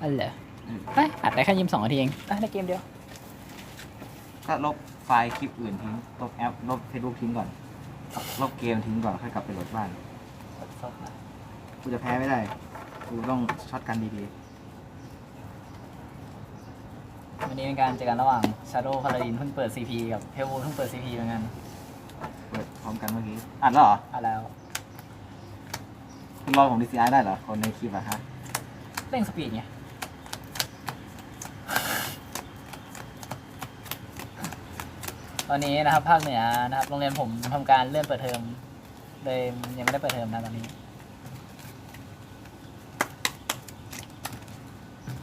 อันเหรอเอ้ยอัดได้แค่ยี่สิบสองนาทีเองอะได้เกมเดียว ก็ลบไฟล์คลิปอื่นทิ้ง ลบแอป ลบเฟซบุ๊กทิ้งก่อน ลบเกมทิ้งก่อน ค่อยกลับไปโหลดบ้าน กูจะแพ้ไม่ได้ กูต้องช็อตกันดีวันนี้เป็นการเจอกันระหว่าง Shadow Paladin เพิ่งเปิด CP กับ h e l l w o l เพิ่งเปิด CP เหมือนกันๆ เปิดพร้อมกันเมื่อกี้อัดแล้วเหรออะแล้ว คุณรอผม DCI ได้เหรอ คนในคลิปอะฮะ เร่งสปีดไง ตอนนี้นะครับภาคเหนือนะครับโรงเรียนผมทำการเลื่อนเปิดเทอมเลยยังไม่ได้เปิดเทอมนะตอนนี้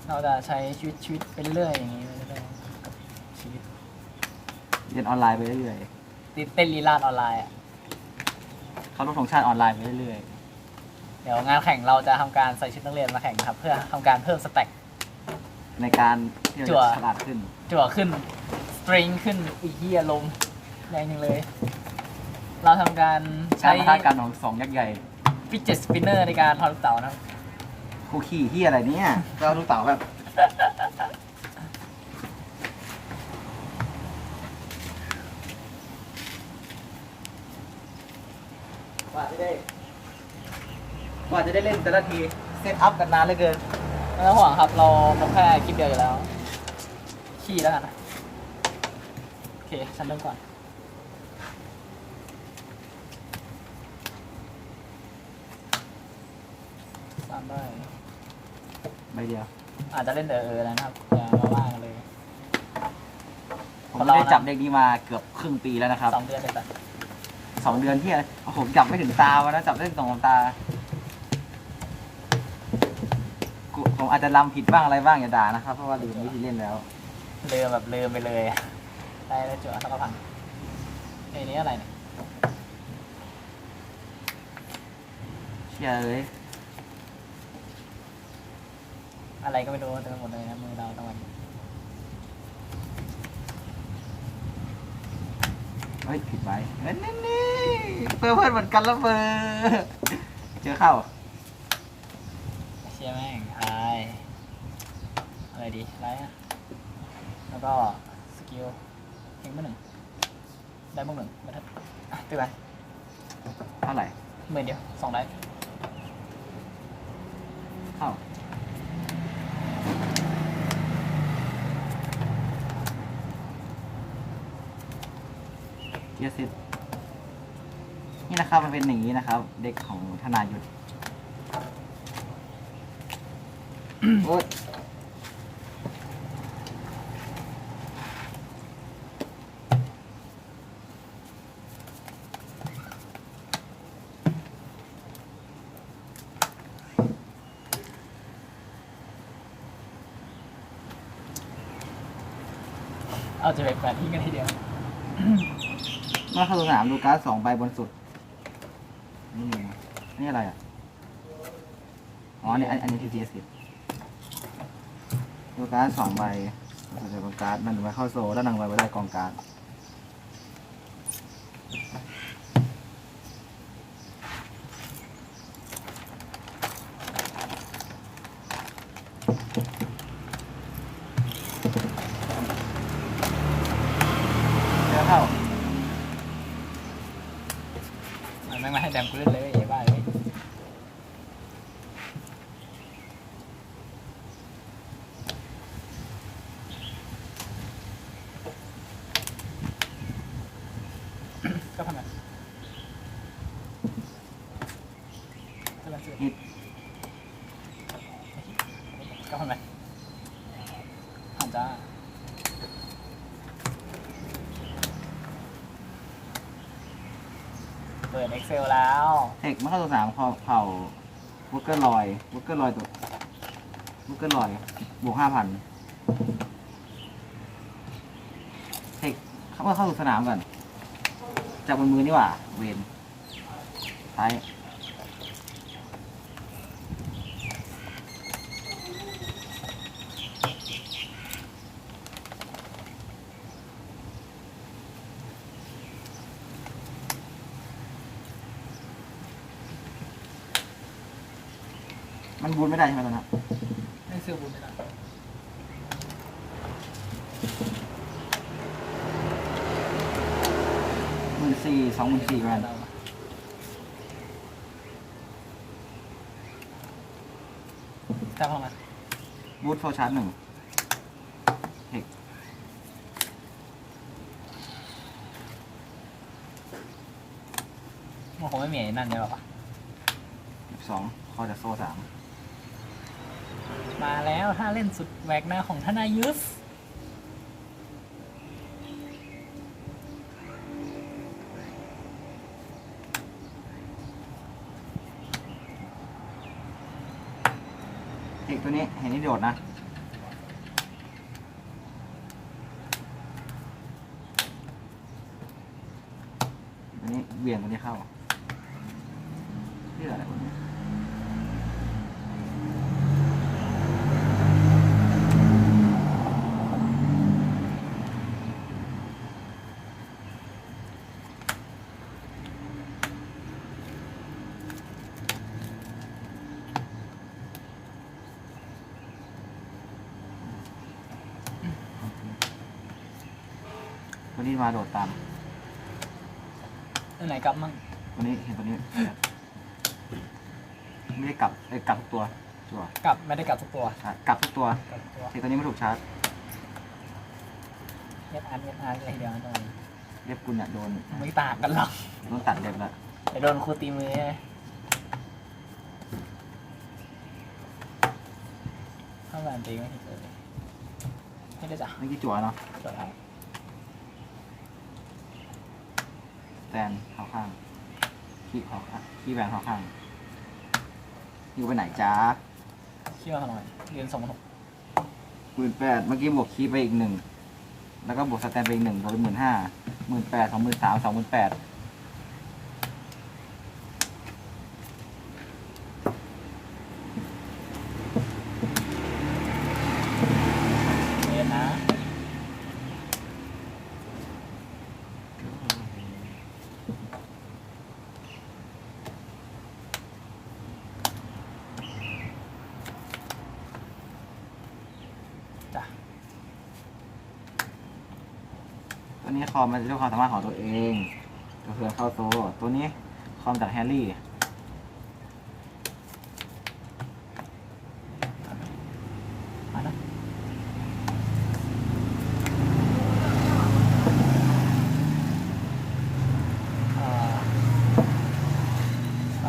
เราจะใช้ชีวิตชีวิตไปเรื่อยๆอย่างนี้ไปเรื่อยๆกับชีวิตเรียนออนไลน์ไปเรื่อยติดเต้นลีลาดออนไลน์อะๆเขาลบธงชาติออนไลน์ไปเรื่อยเดี๋ยวงานแข่งเราจะทำการใส่ชุดนักเรียนมาแข่งนะครับ เพื่อทำการเพิ่มสแต็ก ๆในการที่เราจั่ว จะฉลาดขึ้น จั่วขึ้นส ตริงขึ้นอีเหี้ยลมแรงจริงเลย เราทำการใช้ใช้ท่าการของสองยักษ์ใหญ่ฟิกเจ็ตสปินเนอร์ในการทอดลูกเต๋านะครับคู่ขี้ที่อะไรเนี่ยก็ลูกเต๋าแบบกว่าจะได้กว่าจะได้เล่นแต่ละทีเซตอัพกันนานเหลือเกิน ไม่ต้องห่วงครับ เราลงแค่คลิปเดียวอยู่แล้ว ขี้แล้วกันนะโอ เค ฉันเริ่มก่อนตามได้ใบเดียวอาจจะเล่นเออเออแล้วนะครับอย่ามาว่ากันเลย ผมของไม่เราได้นะจับเด็กนี้มาเกือบครึ่งปีแล้วนะครับสองเดือนเลยแต่สองเดือนที่อะไรผมจับไม่ถึงตาวะนะจับได้สองสามตากูผมอาจจะลำผิดบ้างอะไรบ้างอย่าด่านะครับ เพราะว่าลืมวิธีเล่นแล้วลืมแบบลืมไปเลย ได้แล้วจั่วแล้วก็พันไอ้นี้อะไรเนี่ยเชื่อเลยอะไรก็ไม่รู้เต็มไปหมดเลยนะมือเราตะวันเฮ้ยผิดไปเฮ้ยนี่นี่เพื่อนเพื่อนเหมือนกันแล้วเบอร์เจอเข้าเชี่ยแม่งอายอะไรดีไรอะแล้วก็สกิล เพ่งเมื่อหนึ่งได้เมื่อหนึ่งมาทัดอะตีไปเท่าไหร่หมื่นเดียวสองได้เข้าเยอะสินี่นะครับมันเป็นอย่างนี้นะครับ เด็กของธนายุทธโอ๊ย เอาจะไปแปดที่กันทีเดียวเมื่อเข้าสนามดูการ์ดสองใบบนสุด นี่ไงนี่อะไรอะ อ๋ออันนี้อันอันนี้ทีทีสิบดูการ์ดสองใบใส่กองการ์ดมันไปเข้าโซ่แล้วนำไว้ไว้ได้กองการ์ดเจอเข้า มันไม่มาให้แดมกลืนเลยไอ้บ้าเลยก็ทำไงก็ทำไงฮิตก็ทำไงหันจ้า ปิด Excel แล้วเทคมาเข้าสนามเผ่าเผ่าวุกเกอร์ลอยวุกเกอร์ลอยตัววุกเกอร์ลอยบวกห้าพันเทคเขามาเข้าสู่สนามก่อนจากบนมือนี่หว่า เวนท้าย มันบูนไม่ได้ใช่ไหมตอนนั้นไม่สื้อบุญไม่ได้หมื่นสี่สองหมื่นสี่แวนเราแต่พอมาบูทโฟชาร์จหนึ่งเทคมันคงไม่มีไอ้นั่นใช่หรอปะสิบสองคอจากโซ่สาม มาแล้วถ้าเล่นสุดแหวกหน้าของทนายยุทธเทคตัวนี้เห็นนี่โดดนะอันนี้เบี่ยงตัวนี้เข้าเรื่องอะไรวะเนี่ยตัว นี้มาโดดตามเรื่องไหนกลับมั่งตัวนี้เห็นตัวนี้ไม่ได้กลับเอ้ยกลับทุกตัวชัวร์กลับไม่ได้กลับทุกตัวใช่กลับทุกตัวกลับทุกตัวเทคตัวนี้ไม่ถูกชาร์จเอสอาร์เอสอาร์อะไรเดียวตรงนี้เรียบกุลเนี่ยโดนไม่ต่างกันหรอกโดนตัดเล็บแล้วเดี๋ยวโดนครูตีมือใช่ไหมข้าวหวานตีไม่ผิดเลยไม่ได้จ้ะเมื่อกี้จั่วเนาะจดเอา แต นเข้าข้างขี้เข้าข้างขี้แวนเข้าข้างอยู่ไปไหนจ้าเชื่อเขาหน่อยเรียนสองหกหมื่นแปดเมื่อกี้บวกคีไปอีกหนึ่ง แล้วก็บวกสแตนไปอีกหนึ่งรวมเป็นหมื่นห้าหมื่นแปดสองหมื่นสามสองหมื่นแปด เรียนนะจ้ะ ตัว นี้คอมมันจะด้วยความสามารถของตัวเองตัวเพื่อเข้าโซ ตัวนี้คอมจากแฮร์รี่ มานะอ่าไป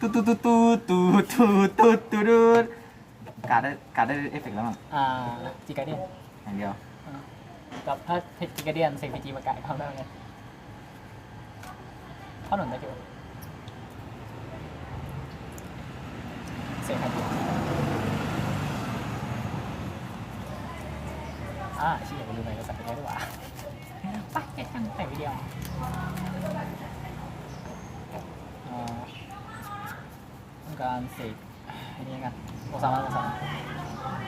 ตูตูตูตูตูตูตูตูตูการดได้การดได้เอฟเฟกต์แล้วมั้งอ่าจิกาเดียนอย่างเดียวกับถ้าเพชรจิกาเดียนเซฟพีจีมาไก่เข้าได้ไหมเข้าหนุนได้กี่วันเซฟครับอ่าชี้อย่าไปดูหน่อยก็สั่งไปได้ด้วยวะไปแค่ช่างแต่วิดีโออ่า ต้องการเสกอันนี้กันโอซามาโอซามา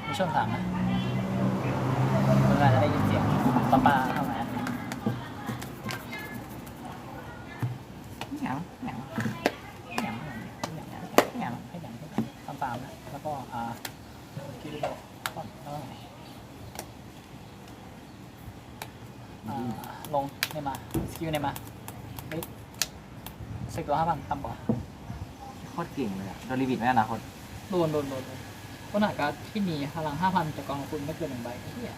มีช่วงสามนะเมื่อไหร่จะได้ยินเสียงป้าป้าเข้ามาเหงาเหงาแหนมแหนมแหนมแหนมให้แหนมให้แหนมตามตามนะแล้วก็อ่าคิริโดก็แล้วก็ไงอ่าลงเนมาสกิลเนมาเฮ้ยเซ็กตัวห้าพันต่ำกว่าโค ตรเก่งเลยอะโดนรีบิทไหมอนาคตโดนโดนโดนโดนก็หนักการดที่มีพลังห้าพันจากกองคุณไม่เกินหนึ่งใบเหี้ย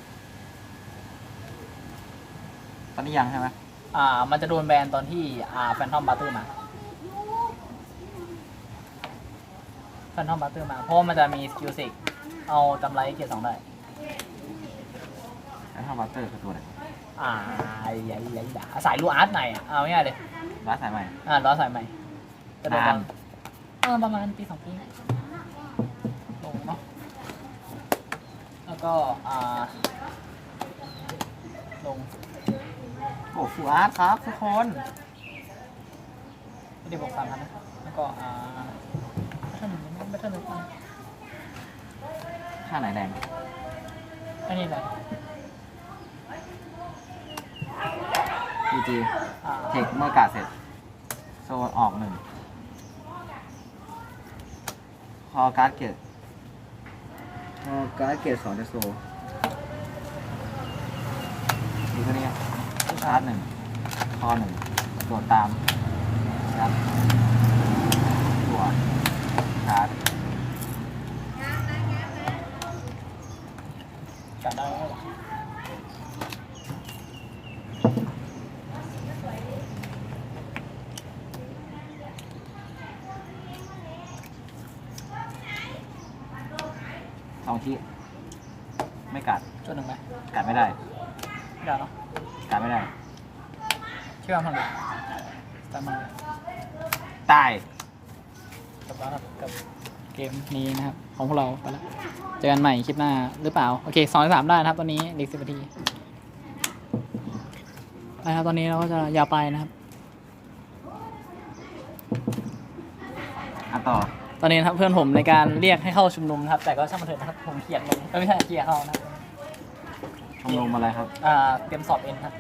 ตอนนี้ยังใช่ไหมอ่า มันจะโดนแบนตอนที่อ่าแฟนทอมบัตเตอร์มาแฟนทอมบัตเตอร์มา เพราะว่ามันจะมีสกิลสิกเอาจำไรเกียร์สองได้ แล้วถ้าวัตเตอร์คือตัวไหนอ่าใหญ่ใหญ่ด่าสายลูอาร์ตไหนอะเอาง่ายๆเลยร้าสายใหม่ อ่าล้อสายใหม่จะโดนนาอน ออประมาณปีสองปีลงเนาะแล้วก็อ่าลงโอ้ฟูอาร์ตครับทุกคนไม่ได้บอกสามพันนะแล้วก็อ่าไม่ใช่หนึ่งไม่ใช่หนึ่งค่าไหนแดงอันนี้แหละดีจีอ่าเทคเมื่อกาดเสร็จ โซนออกหนึ่งพ อการ์ดเกตพอการ์ดเกตสองจะโซดูตัวนี้ครับชาร์จหนึ่งคอหนึ่งโดดตามยัดตัวชาร์จ กัดได้แล้วเหรอ ส องที่ไม่กัดจุดหนึ่งไหมกัดไม่ได้ไม่ได้เนาะกัดไม่ได้ เชื่อมันเลยตามมาเลยตายกับแล้วครับกับเกมนี้นะครับ ของพวกเราไปแล้วเจอกันใหม่คลิปหน้าหรือเปล่า โอเคสองสามได้นะครับตอนนี้เด็กสิบนาทีไปครับตอนนี้เราก็จะยาวไปนะครับอะต่อ ตอนนี้นะครับเพื่อนผมในการเรียกให้เข้าชุมนุมนะครับ แต่ก็ช่างมันเถอะนะครับผมเขียนลงเอ้ยไม่ใช่เขียนเข้านะครับชมรมอะไรครับ อ่าเตรียมสอบเอ็นครับ